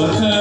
감사합니다.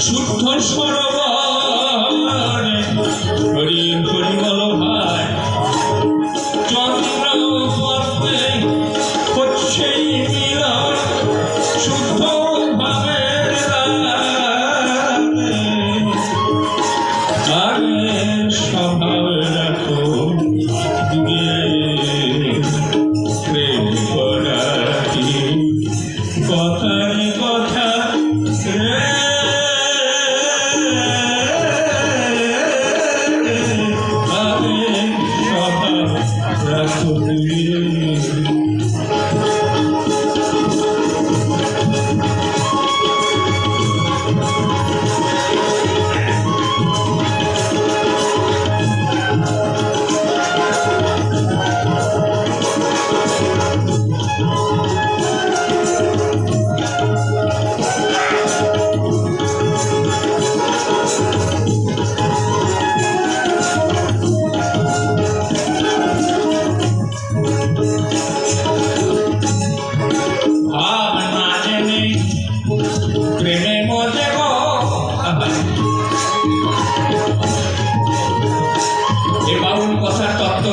সুদ্ধস্মরণ এ বাউল তত্ত্ব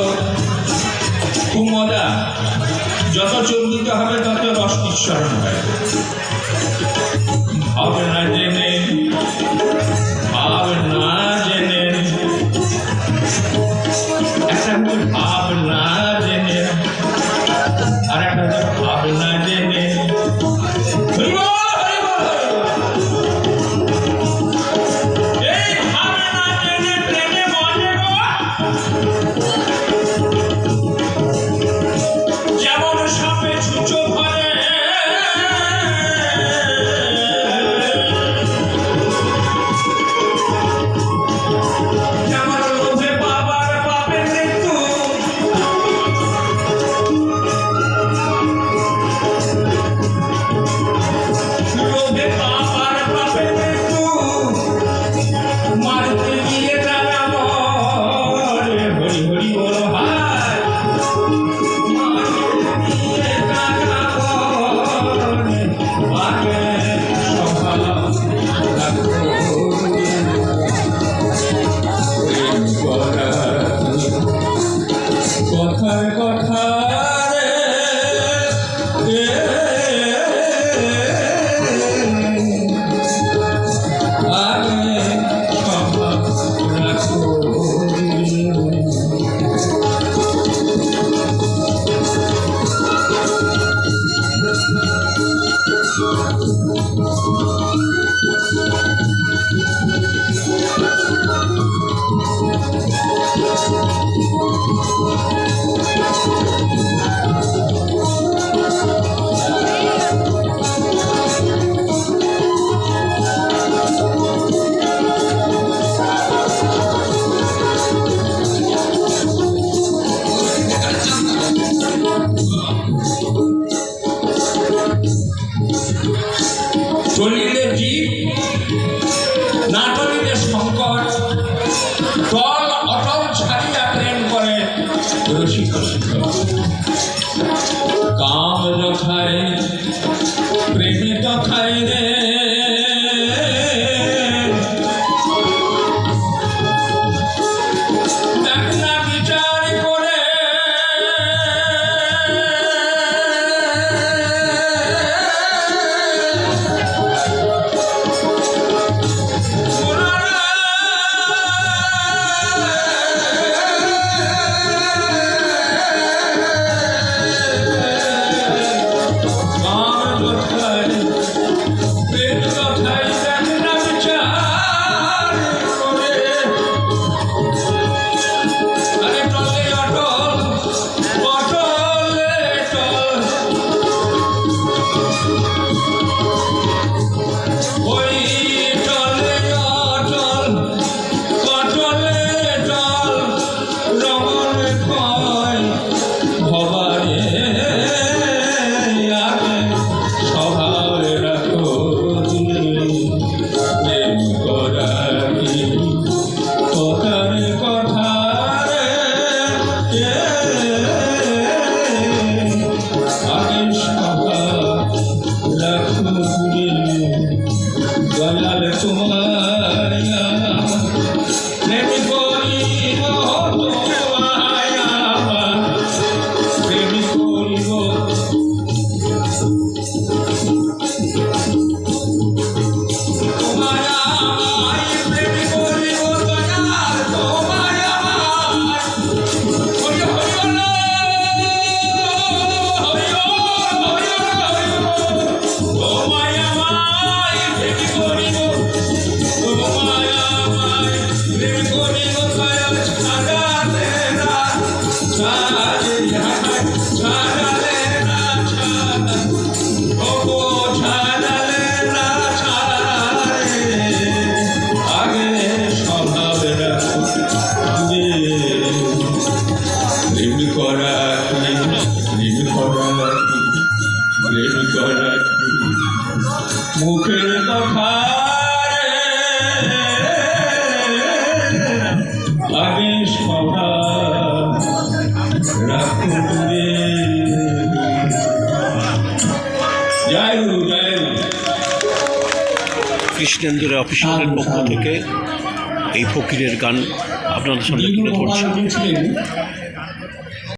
মজা। যত চন্দিত হবে তত রস নিঃসরণ হবে। না জেনে বাসায় কৃষ্ণেন্দুর অফিসারের পক্ষ থেকে এই ফকিরের গান আপনাদের সামনে তুলে ধরছি।